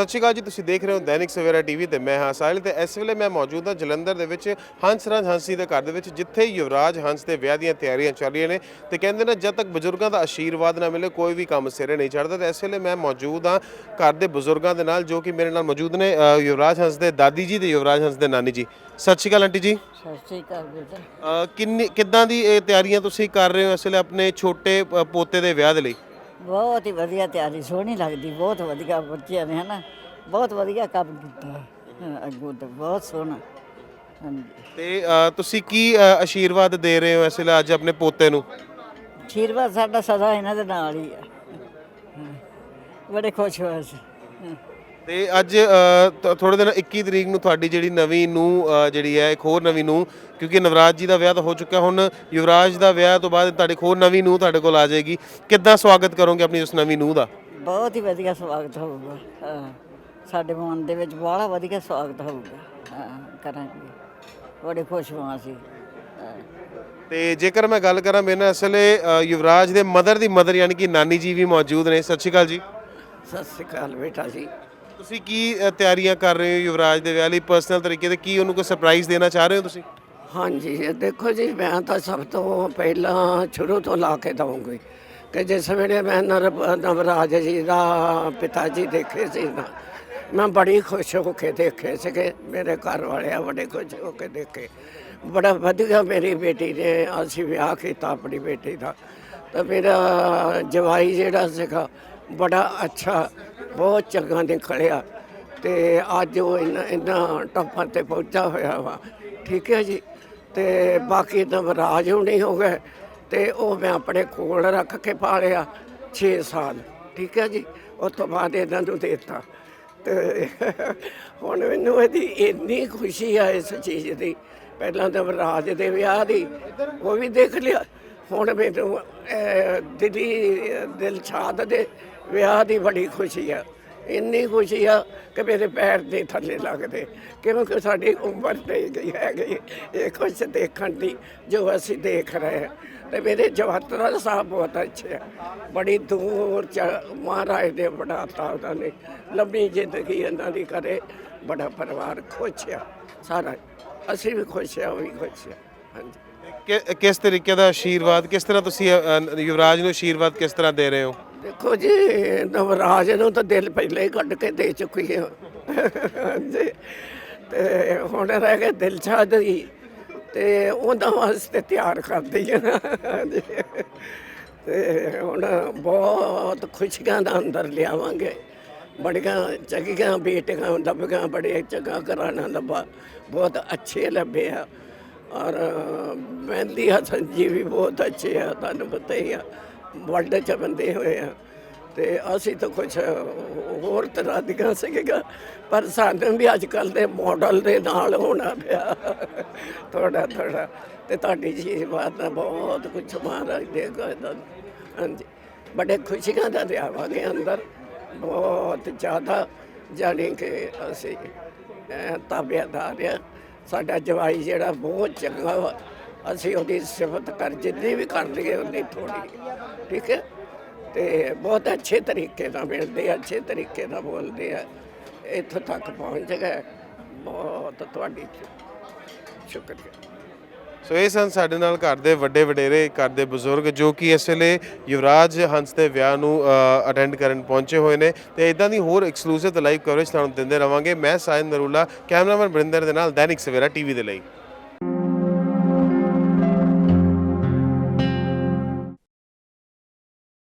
ਸਤਿ ਸ਼੍ਰੀ ਅਕਾਲ ਜੀ ਤੁਸੀਂ ਦੇਖ ਰਹੇ ਹੋ ਦੈਨਿਕ ਸਵੇਰਾ ਟੀਵੀ ਤੇ ਮੈਂ ਹਾਂ ਸਾਹਿਲ ਤੇ ਇਸ ਵੇਲੇ ਮੈਂ ਮੌਜੂਦ ਹਾਂ ਜਲੰਧਰ ਦੇ ਵਿੱਚ ਹੰਸਰਾਜ ਹੰਸੀ ਦੇ ਘਰ ਦੇ ਵਿੱਚ ਜਿੱਥੇ ਯੁਵਰਾਜ ਹੰਸ ਦੇ ਵਿਆਹ ਦੀਆਂ ਤਿਆਰੀਆਂ ਚੱਲ ਰਹੀਆਂ ਨੇ ਤੇ ਕਹਿੰਦੇ ਨੇ ਜਦ ਤੱਕ ਬਜ਼ੁਰਗਾਂ ਦਾ ਆਸ਼ੀਰਵਾਦ ਨਾ ਮਿਲੇ ਕੋਈ ਵੀ ਕੰਮ ਸਿਰੇ ਨਹੀਂ ਚੜਦਾ ਤੇ ਇਸ ਵੇਲੇ ਮੈਂ ਮੌਜੂਦ ਹਾਂ ਘਰ ਦੇ ਬਜ਼ੁਰਗਾਂ ਦੇ ਨਾਲ ਜੋ ਕਿ ਮੇਰੇ ਨਾਲ ਮੌਜੂਦ ਨੇ ਅ, ਯੁਵਰਾਜ ਹੰਸ ਦੇ ਦਾਦੀ ਜੀ ਤੇ ਯੁਵਰਾਜ ਹੰਸ ਦੇ ਨਾਨੀ ਜੀ। ਸਤਿ ਸ਼੍ਰੀ ਅਕਾਲ ਆਂਟੀ ਜੀ। ਸਤਿ ਸ਼੍ਰੀ ਅਕਾਲ ਬੇਟਾ। ਅ, ਕਿੰਨੀ ਕਿੱਦਾਂ ਦੀ ਇਹ ਤਿਆਰੀਆਂ ਤੁਸੀਂ ਕਰ ਰਹੇ ਹੋ ਇਸ ਵੇਲੇ ਆਪਣੇ ਛੋਟੇ ਅ, ਪੋਤੇ ਦੇ ਵਿਆਹ ਦੇ ਲਈ? ਬਹੁਤ ਹੀ ਵਧੀਆ ਤਿਆਰੀ ਸੋਹਣੀ ਲੱਗਦੀ ਬਹੁਤ ਵਧੀਆ ਬੱਚਿਆਂ ਨੇ ਹਨਾ? ਬਹੁਤ ਵਧੀਆ ਕੰਮ ਕੀਤਾ। ਹਾਂ, ਅੱਗੋਂ ਤਾਂ ਬਹੁਤ ਸੋਹਣਾ। ਹਾਂਜੀ। ਤੇ ਅ, ਤੁਸੀਂ ਕੀ ਅ, ਆਸ਼ੀਰਵਾਦ ਦੇ ਰਹੇ ਹੋ ਇਸ ਵੇਲੇ ਅੱਜ ਆਪਣੇ ਪੋਤੇ ਨੂੰ? ਆਸ਼ੀਰਵਾਦ ਸਾਡਾ ਸਦਾ ਇਹਨਾਂ ਦੇ ਨਾਲ ਹੀ ਆ। ਹਾਂ, ਬੜੇ ਖੁਸ਼ ਹੋਏ ਸੀ ਹਾਂ। ਤੇ ਅੱਜ ਥੋੜੇ ਦਿਨ 21 ਤਰੀਕ ਨੂੰ ਤੁਹਾਡੀ ਜਿਹੜੀ ਨਵੀਂ ਨੂੰ ਜਿਹੜੀ ਹੈ ਇੱਕ ਹੋਰ ਨਵੀਂ ਨੂੰ ਕਿਉਂਕਿ ਨਵਰਾਜ ਜੀ ਦਾ ਵਿਆਹ ਤਾਂ ਹੋ ਚੁੱਕਾ ਹੁਣ ਯੁਵਰਾਜ ਦਾ ਵਿਆਹ ਤੋਂ ਬਾਅਦ ਤੁਹਾਡੇ ਹੋਰ ਨਵੀਂ ਨੂੰ ਤੁਹਾਡੇ ਕੋਲ ਆ ਜਾਏਗੀ। ਕਿੱਦਾਂ ਸਵਾਗਤ ਕਰੋਗੇ ਆਪਣੀ ਉਸ ਨਵੀਂ ਨੂੰ ਦਾ? ਬਹੁਤ ਹੀ ਵਧੀਆ ਸਵਾਗਤ ਹੋਊਗਾ ਹਾਂ। ਸਾਡੇ ਮਨ ਦੇ ਵਿੱਚ ਬੜਾ ਵਧੀਆ ਸਵਾਗਤ ਹੋਊਗਾ ਹਾਂ ਕਰਾਂਗੇ। ਬੜੇ ਖੁਸ਼ ਹਾਂ ਅਸੀਂ ਤੇ ਜੇਕਰ ਮੈਂ ਗੱਲ ਕਰਾਂ ਮੇਰੇ ਨਾਲ ਇਸ ਵੇਲੇ ਅ, ਯੁਵਰਾਜ ਦੇ ਮਦਰ ਦੀ ਮਦਰ ਯਾਨੀ ਕਿ ਨਾਨੀ ਜੀ ਵੀ ਮੌਜੂਦ ਨੇ। ਸਤਿ ਸ਼੍ਰੀ ਅਕਾਲ ਜੀ। ਸਤਿ ਸ੍ਰੀ ਅਕਾਲ ਬੇਟਾ ਜੀ। ਤੁਸੀਂ ਕੀ ਅ, ਤਿਆਰੀਆਂ ਕਰ ਰਹੇ ਹੋ ਯੁਵਰਾਜ ਦੇ ਵਿਆਹ ਲਈ? ਪਰਸਨਲ ਤਰੀਕੇ ਤੇ ਕੀ ਉਹਨੂੰ ਕੋਈ ਸਰਪ੍ਰਾਈਜ਼ ਦੇਣਾ ਚਾਹ ਰਹੇ ਹੋ ਤੁਸੀਂ? ਹਾਂਜੀ ਇਹ ਦੇਖੋ ਜੀ ਮੈਂ ਤਾਂ ਸਭ ਤੋਂ ਪਹਿਲਾਂ ਸ਼ੁਰੂ ਤੋਂ ਲਾ ਕੇ ਦਵਾਂਗੀ ਕਿ ਜਿਸ ਵੇਲੇ ਮੈਂ ਨਰ ਨਵਰਾਜ ਜੀ ਦਾ ਪਿਤਾ ਜੀ ਦੇਖੇ ਸੀ ਨਾ ਮੈਂ ਬੜੀ ਖੁਸ਼ ਹੋ ਕੇ ਦੇਖੇ ਸੀਗੇ ਮੇਰੇ ਘਰ ਵਾਲੇ ਆ ਬੜੇ ਖੁਸ਼ ਹੋ ਕੇ ਦੇਖੇ। ਬੜਾ ਵਧੀਆ ਮੇਰੀ ਬੇਟੀ ਨੇ ਅਸੀਂ ਵਿਆਹ ਕੀਤਾ ਆਪਣੀ ਬੇਟੀ ਦਾ। ਤਾਂ ਮੇਰਾ ਜਵਾਈ ਜਿਹੜਾ ਸੀਗਾ ਬੜਾ ਅੱਛਾ ਬਹੁਤ ਚੰਗਾ ਨਿਕਲਿਆ ਤੇ ਅੱਜ ਉਹ ਇਹਨਾਂ ਇਹਨਾਂ ਟੱਪਾਂ ਤੇ ਪਹੁੰਚਾ ਹੋਇਆ ਵਾ। ਠੀਕ ਹੈ ਜੀ? ਤੇ ਬਾਕੀ ਨਵਰਾਜ ਹੁਣੀ ਹੋ ਗਏ ਤੇ ਉਹ ਮੈਂ ਆਪਣੇ ਕੋਲ ਰੱਖ ਕੇ ਪਾਲਿਆ 6 ਸਾਲ। ਠੀਕ ਹੈ ਜੀ? ਉਸ ਤੋਂ ਬਾਅਦ ਇਹਨਾਂ ਨੂੰ ਦੇਤਾ। ਦਿੱਤਾ ਤੇ ਹੁਣ ਮੈਨੂੰ ਇਹਦੀ ਇੰਨੀ ਖੁਸ਼ੀ ਆ ਇਸ ਚੀਜ਼ ਦੀ। ਪਹਿਲਾਂ ਤਾਂ ਨਵਰਾਜ ਦੇ ਵਿਆਹ ਦੀ, ਉਹ ਵੀ ਦੇਖ ਲਿਆ। ਹੁਣ ਮੈਨੂੰ ਅਹ, ਦਿਲੀ ਦਿਲਸ਼ਾਦ ਦੇ ਵਿਆਹ ਦੀ ਬੜੀ ਖੁਸ਼ੀ ਆ। ਇੰਨੀ ਖੁਸ਼ੀ ਆ ਕਿ ਮੇਰੇ ਪੈਰ ਦੇ ਥੱਲੇ ਲੱਗਦੇ। ਕਿਉਂਕਿ ਸਾਡੀ ਉਮਰ ਤੇ ਗਈ ਹੈ ਇਹ ਕੁਛ ਦੇਖਣ ਦੀ ਜੋ ਅਸੀਂ ਦੇਖ ਰਹੇ ਹਾਂ। ਤੇ ਮੇਰੇ ਜਵਾਤਰਾ ਸਾਹਿਬ ਬਹੁਤ ਅੱਛੇ ਆ। ਬੜੀ ਦੂਰ ਚ ਮਹਾਰਾਜ ਨੇ ਬਣਾਤਾ ਉਹਨਾਂ ਨੇ। ਲੰਮੀ ਜ਼ਿੰਦਗੀ ਇਹਨਾਂ ਦੀ ਕਰੇ। ਬੜਾ ਪਰਿਵਾਰ ਖੁਸ਼ ਆ। ਸਾਰਾ ਅਸੀਂ ਵੀ ਖੁਸ਼ ਆ ਉਹ ਵੀ ਖੁਸ਼ ਆ। ਕਿ- ਕਿਸ ਤਰੀਕੇ ਦਾ ਆਸ਼ੀਰਵਾਦ ਕਿਸ ਤਰ੍ਹਾਂ ਤੁਸੀਂ ਅ, ਅ, ਯੁਵਰਾਜ ਨੂੰ ਆਸ਼ੀਰਵਾਦ ਕਿਸ ਤਰ੍ਹਾਂ ਦੇ ਰਹੇ ਹੋ? ਦੇਖੋ ਜੀ ਨਵਰਾਜ ਨੂੰ ਤਾਂ ਦਿਲ ਪਹਿਲਾਂ ਹੀ ਕੱਢ ਕੇ ਦੇ ਚੁੱਕੀ ਹੈ ਹਾਂਜੀ। ਤੇ ਹੁਣ ਰਹਿ ਗਿਆ ਦਿਲਸ਼ਾਦ ਦੀ ਤੇ ਉਹਨਾਂ ਵਾਸਤੇ ਤਿਆਰ ਕਰਦੀ ਹੈ ਹਾਂਜੀ। ਤੇ ਹੁਣ ਬਹੁਤ ਖੁਸ਼ੀਆਂ ਦਾ ਅੰਦਰ ਲਿਆਵਾਂਗੇ। ਬੜੀਆਂ ਚੰਗੀਆਂ ਬੇਟੀਆਂ ਲੱਭੀਆਂ ਬੜੇ ਚੰਗਾ ਘਰਾਣਾ ਲੱਭਾ। ਬਹੁਤ ਅੱਛੇ ਲੱਭੇ ਆ। ਔਰ ਮਹਿੰਦੀ ਹਸਨ ਜੀ ਵੀ ਬਹੁਤ ਅੱਛੇ ਆ ਤੁਹਾਨੂੰ ਪਤਾ ਹੀ ਆ ਵਰਲਡ ਚ ਬੰਦੇ ਹੋਏ ਆ। ਤੇ ਅਸੀਂ ਤਾਂ ਕੁਝ ਹੋਰ ਤਰ੍ਹਾਂ ਦੀਆਂ ਸੀਗਾ ਪਰ ਸਾਨੂੰ ਵੀ ਅੱਜ ਕੱਲ ਦੇ ਮਾਡਲ ਦੇ ਨਾਲ ਹੋਣਾ ਪਿਆ। ਥੋੜਾ ਥੋੜਾ ਤੇ ਤੁਹਾਡੀ ਜੀ ਬਾਤ ਨਾਲ ਬਹੁਤ ਕੁਝ ਮਹਾਰਾਜ ਦੇਗਾ ਹਾਂਜੀ। ਬੜੇ ਖੁਸ਼ੀਆਂ ਦਾ ਲਿਆਵਾਂਗੇ ਅੰਦਰ। ਬਹੁਤ ਜ਼ਿਆਦਾ ਜਾਣੀ ਕਿ ਅਸੀਂ ਅਹ, ਤਾਬੇਦਾਰ ਆ। ਸਾਡਾ ਜਵਾਈ ਜਿਹੜਾ ਬਹੁਤ ਚੰਗਾ ਵਾ, ਅਸੀਂ ਉਹਦੀ ਸਿਫਤ ਕਰ, ਜਿੰਨੀ ਵੀ ਕਰ ਲਈਏ ਉਨੀ ਥੋੜੀ ਠੀਕ ਹੈ? ਤੇ ਬਹੁਤ ਅੱਛੇ ਤਰੀਕੇ ਨਾਲ ਮਿਲਦੇ ਆ, ਅੱਛੇ ਤਰੀਕੇ ਨਾਲ ਬੋਲਦੇ ਆ, ਇੱਥੋਂ ਤੱਕ ਪਹੁੰਚ ਗਏ। ਬਹੁਤ ਤੁਹਾਡੀ ਸ਼ੁਕਰੀਆ। ਸੋ ਇਹ ਸਨ ਸਾਡੇ ਨਾਲ ਘਰ ਦੇ ਵੱਡੇ ਵਡੇਰੇ, ਘਰ ਦੇ ਬਜ਼ੁਰਗ ਜੋ ਕਿ ਇਸ ਵੇਲੇ ਯੁਵਰਾਜ ਹੰਸ ਦੇ ਵਿਆਹ ਨੂੰ ਅਟੈਂਡ ਕਰਨ ਪਹੁੰਚੇ ਹੋਏ ਨੇ ਤੇ ਇਦਾਂ ਦੀ ਹੋਰ ਐਕਸਕਲੂਸਿਵ ਲਾਈਵ ਕਵਰੇਜ ਤੁਹਾਨੂੰ ਦਿੰਦੇ ਰਵਾਂਗੇ। ਮੈਂ ਸਾਇਨ ਨਰੂਲਾ, ਕੈਮਰਾਮੈਨ ਬਰਿੰਦਰ ਦੇ ਨਾਲ ਦੈਨਿਕ ਸਵੇਰਾ ਟੀਵੀ ਦੇ ਲਈ।